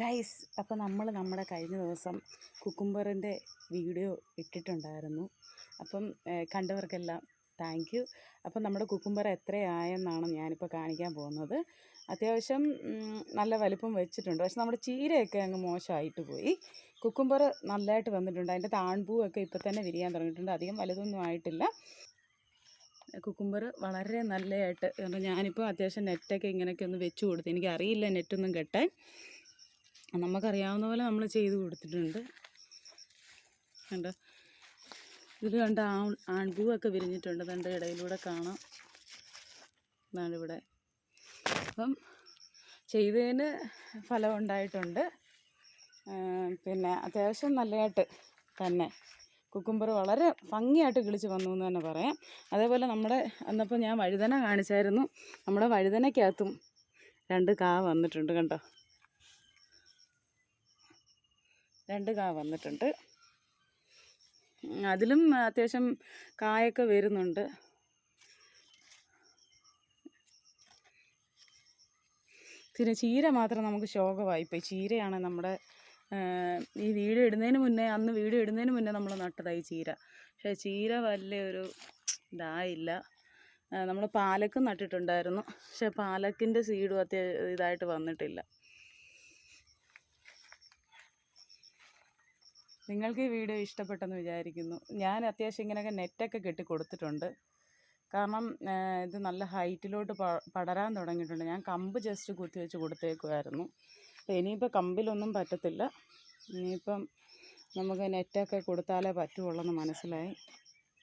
Guys അപ്പോൾ നമ്മൾ നമ്മുടെ കഴിഞ്ഞ ദിവസം കുക്കുംബറിന്റെ വീഡിയോ ഇട്ടിട്ടുണ്ടായിരുന്നു. അപ്പം കണ്ടവർക്കെല്ലാം താങ്ക് യു അപ്പം നമ്മുടെ കുക്കുംബർ എത്രയായെന്നാണ് ഞാനിപ്പോൾ കാണിക്കാൻ പോകുന്നത്. അത്യാവശ്യം നല്ല വലിപ്പം വെച്ചിട്ടുണ്ട്. പക്ഷെ നമ്മുടെ ചീരയൊക്കെ അങ്ങ് മോശമായിട്ട് പോയി. കുക്കുംബർ നല്ലതായിട്ട് വന്നിട്ടുണ്ട്. അതിന്റെ താൺപൂവൊക്കെ ഇപ്പോൾ തന്നെ വിരിയാൻ തുടങ്ങിയിട്ടുണ്ട്. അധികം വലുതൊന്നും ആയിട്ടില്ല. കുക്കുംബർ വളരെ നല്ലതായിട്ട് കാരണം ഞാനിപ്പോൾ അത്യാവശ്യം നെറ്റൊക്കെ ഇങ്ങനെയൊക്കെ ഒന്ന് വെച്ച് കൊടുത്തു. എനിക്കറിയില്ല നെറ്റൊന്നും കെട്ടാൻ. നമുക്കറിയാവുന്ന പോലെ നമ്മൾ ചെയ്ത് കൊടുത്തിട്ടുണ്ട്. കണ്ട? ഇതിൽ കണ്ട ആൺ ആൺപൂവൊക്കെ വിരിഞ്ഞിട്ടുണ്ട്. കണ്ട? ഇടയിലൂടെ കാണാം. എന്നാണ് ഇവിടെ. അപ്പം ചെയ്തതിന് ഫലം ഉണ്ടായിട്ടുണ്ട്. പിന്നെ അത്യാവശ്യം നല്ലതായിട്ട് തന്നെ. കുക്കുംബർ വളരെ ഭംഗിയായിട്ട് കിളിച്ച് വന്നു എന്ന് തന്നെ പറയാം. അതേപോലെ നമ്മുടെ അന്നപ്പോൾ ഞാൻ വഴുതന കാണിച്ചായിരുന്നു. നമ്മുടെ വഴുതനയ്ക്കകത്തും രണ്ട് കാ വന്നിട്ടുണ്ട് കണ്ടോ? രണ്ട് കാ വന്നിട്ടുണ്ട്. അതിലും അത്യാവശ്യം കായൊക്കെ വരുന്നുണ്ട്. പിന്നെ ചീര മാത്രം നമുക്ക് ശോകമായി പോയി. ചീരയാണ് നമ്മുടെ ഈ വീഡിയോ ഇടുന്നതിന് മുന്നേ അന്ന് വീഡിയോ ഇടുന്നതിന് മുന്നേ നമ്മൾ നട്ടതായി ചീര. പക്ഷേ ചീര വലിയൊരു ഇതായില്ല. നമ്മൾ പാലക്കും നട്ടിട്ടുണ്ടായിരുന്നു. പക്ഷേ പാലക്കിന്റെ സീഡും അത്യ ഇതായിട്ട് വന്നിട്ടില്ല. നിങ്ങൾക്ക് ഈ വീഡിയോ ഇഷ്ടപ്പെട്ടെന്ന് വിചാരിക്കുന്നു. ഞാൻ അത്യാവശ്യം ഇങ്ങനെയൊക്കെ നെറ്റൊക്കെ കെട്ടി കൊടുത്തിട്ടുണ്ട് കാരണം ഇത് നല്ല ഹൈറ്റിലോട്ട് പടരാൻ തുടങ്ങിയിട്ടുണ്ട്. ഞാൻ കമ്പ് ജസ്റ്റ് കുത്തി വെച്ച് കൊടുത്തേക്കുമായിരുന്നു അപ്പോൾ ഇനിയിപ്പോൾ കമ്പിലൊന്നും പറ്റത്തില്ല. ഇനിയിപ്പം നമുക്ക് നെറ്റൊക്കെ കൊടുത്താലേ പറ്റുള്ളൂ എന്ന് മനസ്സിലായി.